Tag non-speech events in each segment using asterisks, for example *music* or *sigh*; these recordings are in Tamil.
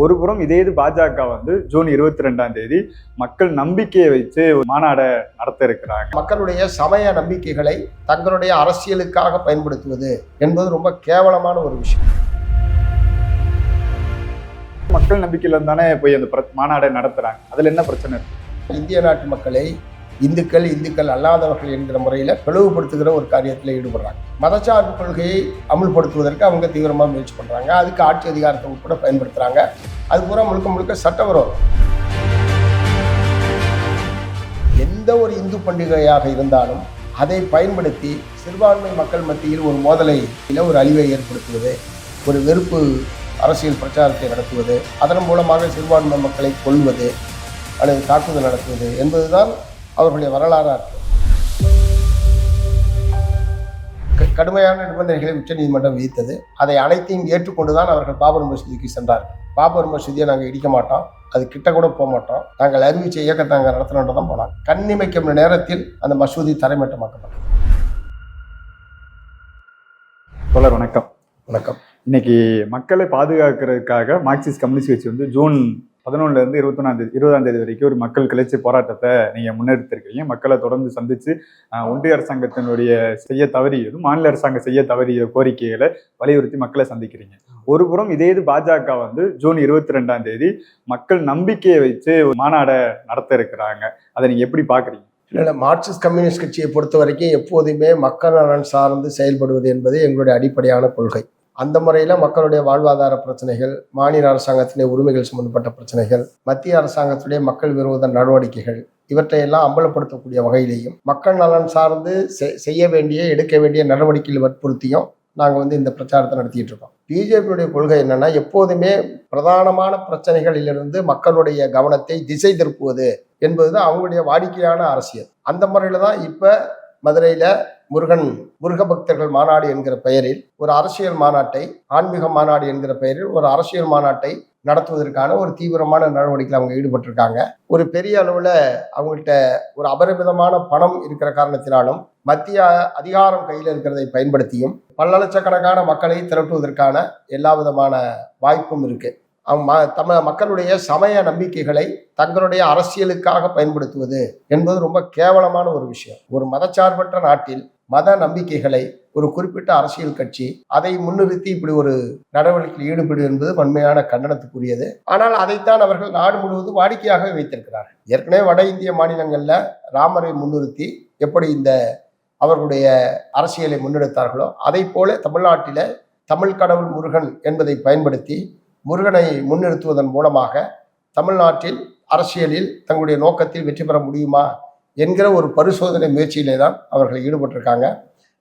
ஒரு புறம் இதே இது பாஜக வந்து ஜூன் இருபத்தி ரெண்டாம் தேதி மக்கள் நம்பிக்கையை ஒரு மாநாடை நடத்த இருக்கிறாங்க. மக்களுடைய சமய நம்பிக்கைகளை தங்களுடைய அரசியலுக்காக பயன்படுத்துவது என்பது ரொம்ப கேவலமான ஒரு விஷயம். மக்கள் நம்பிக்கையில தானே போய் அந்த மாநாடை நடத்துறாங்க. அதுல என்ன பிரச்சனை இருக்கு? இந்திய நாட்டு மக்களை இந்துக்கள் இந்துக்கள் அல்லாதவர்கள் என்கிற முறையில் பிளவுபடுத்துகிற ஒரு காரியத்தில் ஈடுபடுறாங்க. மதச்சார்பு கொள்கையை அமுல்படுத்துவதற்கு அவங்க தீவிரமாக முயற்சி பண்ணுறாங்க அதுக்கு ஆட்சி அதிகாரத்தை உட்பட பயன்படுத்துகிறாங்க அது பூரா முழுக்க முழுக்க சட்டவிரோதம் எந்த ஒரு இந்து பண்டிகையாக இருந்தாலும் அதை பயன்படுத்தி சிறுபான்மை மக்கள் மத்தியில் ஒரு மோதலை இல்ல ஒரு அழிவை ஏற்படுத்துவது ஒரு வெறுப்பு அரசியல் பிரச்சாரத்தை நடத்துவது அதன் மூலமாக சிறுபான்மை மக்களை கொல்வது அல்லது தாக்குதல் நடத்துவது என்பதுதான் அவர்களுடைய வரலாறாக இருக்கு. கடுமையான நிபந்தனைகளை உச்சநீதிமன்றம் விதித்தது. அதை அனைத்தையும் ஏற்றுக்கொண்டுதான் அவர்கள் பாபர் மசூதிக்கு சென்றார்கள். பாபர் மசூதியை நாங்கள் இடிக்க மாட்டோம். அது கிட்ட கூட போக மாட்டோம். நாங்கள் அறிவிச்ச இயக்கத்தை நாங்கள் நடத்தணுன்ட்டு தான் போனாங்க. கண்ணிமைக்கும் நேரத்தில் அந்த மசூதி தரைமட்டமாக்கப்பட்டது. தோழர் வணக்கம். வணக்கம். இன்னைக்கு மக்களை பாதுகாக்கிறதுக்காக மார்க்சிஸ்ட் கம்யூனிஸ்ட் கட்சி வந்து ஜூன் பதினொன்றுலேருந்து இருபத்தொன்னாம் தேதி இருபதாம் தேதி வரைக்கும் ஒரு மக்கள் கிளர்ச்சி போராட்டத்தை நீங்கள் முன்னெடுத்திருக்கீங்க மக்களை தொடர்ந்து சந்திச்சு ஒன்றிய அரசாங்கத்தினுடைய செய்ய தவறியதும் மாநில அரசாங்கம் செய்ய தவறிய கோரிக்கைகளை வலியுறுத்தி மக்களை சந்திக்கிறீங்க. ஒரு புறம் இதே இது பாஜக வந்து ஜூன் இருபத்தி ரெண்டாம் தேதி மக்கள் நம்பிக்கையை வச்சு ஒரு மாநாடை நடத்த இருக்கிறாங்க. அதை நீங்கள் எப்படி பாக்குறீங்க இல்லை மார்க்சிஸ்ட் கம்யூனிஸ்ட் கட்சியை பொறுத்த வரைக்கும் எப்போதுமே மக்கள் நலன் சார்ந்து செயல்படுவது என்பது எங்களுடைய அடிப்படையான கொள்கை. அந்த முறையில் மக்களுடைய வாழ்வாதார பிரச்சனைகள் மாநில அரசாங்கத்தினுடைய உரிமைகள் சம்பந்தப்பட்ட பிரச்சனைகள் மத்திய அரசாங்கத்துடைய மக்கள் விரோத நடவடிக்கைகள் இவற்றையெல்லாம் அம்பலப்படுத்தக்கூடிய வகையிலேயும் மக்கள் நலன் சார்ந்து செ- செய்ய வேண்டிய எடுக்க வேண்டிய நடவடிக்கைகள் வற்புறுத்தியும் நாங்கள் வந்து இந்த பிரச்சாரத்தை நடத்திட்டு இருக்கோம். பிஜேபியுடைய கொள்கை என்னன்னா எப்போதுமே பிரதானமான பிரச்சனைகளிலிருந்து மக்களுடைய கவனத்தை திசை திருப்புவது என்பதுதான் அவங்களுடைய வாடிக்கையான அரசியல். அந்த முறையில் தான் இப்போ மதுரையில் முருகன் முருக பக்தர்கள் மாநாடு என்கிற பெயரில் ஒரு அரசியல் மாநாட்டை ஆன்மீக மாநாடு என்கிற பெயரில் ஒரு அரசியல் மாநாட்டை நடத்துவதற்கான ஒரு தீவிரமான நடவடிக்கையில் அவங்க ஈடுபட்டிருக்காங்க. ஒரு பெரிய அளவில் அவங்கள்ட்ட ஒரு அபரிமிதமான பணம் இருக்கிற காரணத்தினாலும் மத்திய அதிகாரம் கையில் இருக்கிறதை பயன்படுத்தியும் பல லட்சக்கணக்கான மக்களை திரட்டுவதற்கான எல்லா விதமான வாய்ப்பும் இருக்குது அவங்க ம- தம மக்களுடைய சமய நம்பிக்கைகளை தங்களுடைய அரசியலுக்காக பயன்படுத்துவது என்பது ரொம்ப கேவலமான ஒரு விஷயம். ஒரு மதச்சார்பற்ற நாட்டில் மத நம்பிக்கைகளை ஒரு குறிப்பிட்ட அரசியல் கட்சி அதை முன்னிறுத்தி இப்படி ஒரு நடவடிக்கையில் ஈடுபடும் என்பது வன்மையான கண்டனத்துக்குரியது. ஆனால் அதைத்தான் அவர்கள் நாடு முழுவதும் வாடிக்கையாகவே வைத்திருக்கிறார்கள். ஏற்கனவே வட இந்திய மாநிலங்களில் ராமரை முன்னிறுத்தி எப்படி இந்த அவர்களுடைய அரசியலை முன்னெடுத்தார்களோ அதை போல தமிழ்நாட்டில் தமிழ் கடவுள் முருகன் என்பதை பயன்படுத்தி முருகனை முன்னிறுத்துவதன் மூலமாக தமிழ்நாட்டில் அரசியலில் தங்களுடைய நோக்கத்தில் வெற்றி பெற முடியுமா? என்கிற ஒரு பரிசோதனை முயற்சியிலே தான் அவர்கள் ஈடுபட்டிருக்காங்க.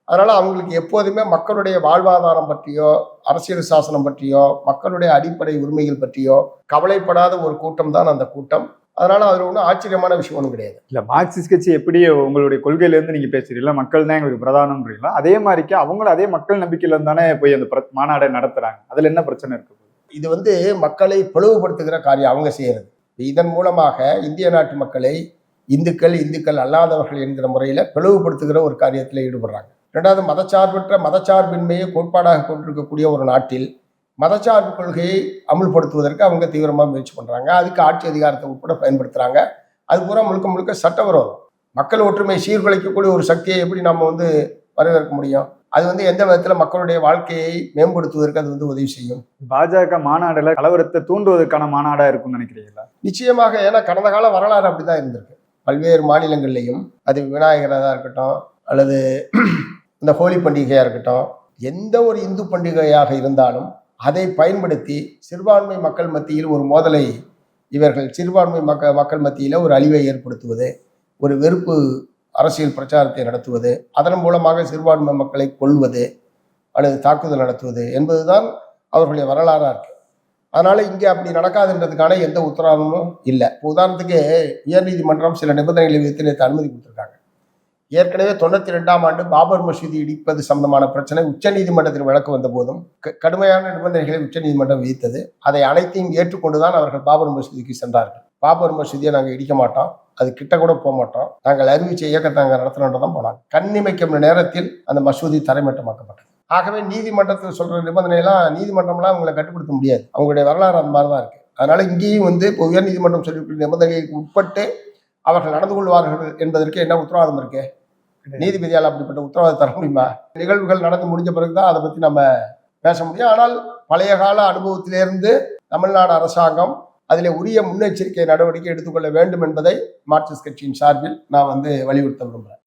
அதனால் அவங்களுக்கு எப்போதுமே மக்களுடைய வாழ்வாதாரம் பற்றியோ அரசியல் சாசனம் பற்றியோ மக்களுடைய அடிப்படை உரிமைகள் பற்றியோ கவலைப்படாத ஒரு கூட்டம் தான் அந்த கூட்டம். அதனால் அதில் ஒன்றும் ஆச்சரியமான விஷயம் ஒன்றும் கிடையாது. இல்ல மார்க்சிஸ்ட் கட்சி எப்படி உங்களுடைய கொள்கையில இருந்து நீங்க பேசுறீங்களா மக்கள் தான் எங்களுக்கு பிரதானம்ன்றீங்களா அதே மாதிரிக்கு அவங்களும் அதே மக்கள் நம்பிக்கையில தானே போய் அந்த மாநாடை நடத்துறாங்க. அதுல என்ன பிரச்சனை இருக்கு? இது வந்து மக்களை பிளவுபடுத்துகிற காரியம் அவங்க செய்கிறது இதன் மூலமாக இந்திய நாட்டு மக்களை இந்துக்கள் இந்துக்கள் அல்லாதவர்கள் என்கிற முறையில் பிளவுபடுத்துகிற ஒரு காரியத்தில் ஈடுபடுறாங்க. ரெண்டாவது மதச்சார்பற்ற மதச்சார்பின்மையை கோட்பாடாக கொண்டிருக்கக்கூடிய ஒரு நாட்டில் மதச்சார்பு கொள்கையை அமுல்படுத்துவதற்கு அவங்க தீவிரமாக முயற்சி பண்ணுறாங்க அதுக்கு ஆட்சி அதிகாரத்தை உட்பட பயன்படுத்துகிறாங்க அது பூரா முழுக்க முழுக்க சட்டவிரோதம். மக்கள் ஒற்றுமை சீர்குலைக்கக்கூடிய ஒரு சக்தியை எப்படி நம்ம வந்து வரவேற்க முடியும்? அது வந்து எந்த விதத்தில் மக்களுடைய வாழ்க்கையை மேம்படுத்துவதற்கு அது வந்து உதவி செய்யும்? பாஜக மாநாடுல கலவரத்தை தூண்டுவதற்கான மாநாடா இருக்கும்னு நினைக்கிறீங்களா? நிச்சயமாக. ஏன்னா கடந்த கால வரலாறு அப்படிதான் இருந்திருக்கு. பல்வேறு மாநிலங்கள்லையும் அது விநாயகராக இருக்கட்டும் அல்லது *clears throat* இந்த ஹோலி பண்டிகையாக இருக்கட்டும் எந்த ஒரு இந்து பண்டிகையாக இருந்தாலும் அதை பயன்படுத்தி சிறுபான்மை மக்கள் மத்தியில் ஒரு மோதலை இவர்கள் சிறுபான்மை மக்க மக்கள் மத்தியில் ஒரு அழிவை ஏற்படுத்துவது ஒரு வெறுப்பு அரசியல் பிரச்சாரத்தை நடத்துவது அதன் மூலமாக சிறுபான்மை மக்களை கொல்வது அல்லது தாக்குதல் நடத்துவது என்பதுதான் அவர்களுடைய வரலாறாக இருக்கு. அதனால இங்கே அப்படி நடக்காதுன்றதுக்கான எந்த உத்தரவாதமும் இல்லை. உதாரணத்துக்கு உயர்நீதிமன்றம் சில நிபந்தனைகளை விதித்து நேற்று அனுமதி கொடுத்துருக்காங்க. ஏற்கனவே தொண்ணூத்தி ரெண்டாம் ஆண்டு பாபர் மசூதி இடிப்பது சம்பந்தமான பிரச்சனை உச்சநீதிமன்றத்தில் வழக்கு வந்த போதும் கடுமையான நிபந்தனைகளை உச்சநீதிமன்றம் விதித்தது. அதை அனைத்தையும் ஏற்றுக்கொண்டுதான் அவர்கள் பாபர் மசூதிக்கு சென்றார்கள். பாபர் மசூதியை நாங்கள் இடிக்க மாட்டோம். அது கிட்ட கூட போக மாட்டோம். நாங்கள் அறிவிச்ச இயக்கத்தை நாங்கள் நடத்தணுன்றதான் தான் போனாங்க கண்ணிமைக்கும் நேரத்தில் அந்த மசூதி தரைமட்டமாக்கப்பட்டது. ஆகவே நீதிமன்றத்தில் சொல்ற நிபந்தனையெல்லாம் நீதிமன்றம்லாம் அவங்களை கட்டுப்படுத்த முடியாது. அவங்களுடைய வரலாறு அந்த மாதிரி தான் இருக்கு. அதனால இங்கேயும் வந்து இப்போ உயர்நீதிமன்றம் சொல்லியிருக்கிற நிபந்தனைகளுக்கு உட்பட்டு அவர்கள் நடந்து கொள்வார்கள் என்பதற்கு என்ன உத்தரவாதம் இருக்கு? நீதிபதியால் அப்படிப்பட்ட உத்தரவாதம் தர முடியுமா? நிகழ்வுகள் நடந்து முடிஞ்ச பிறகுதான் அதை பத்தி நம்ம பேச முடியும். ஆனால் பழைய கால அனுபவத்திலிருந்து தமிழ்நாடு அரசாங்கம் அதில் உரிய முன்னெச்சரிக்கை நடவடிக்கை எடுத்துக்கொள்ள வேண்டும் என்பதை மார்க்சிஸ்ட் கட்சியின் சார்பில் நான் வந்து வலியுறுத்த விரும்புகிறேன்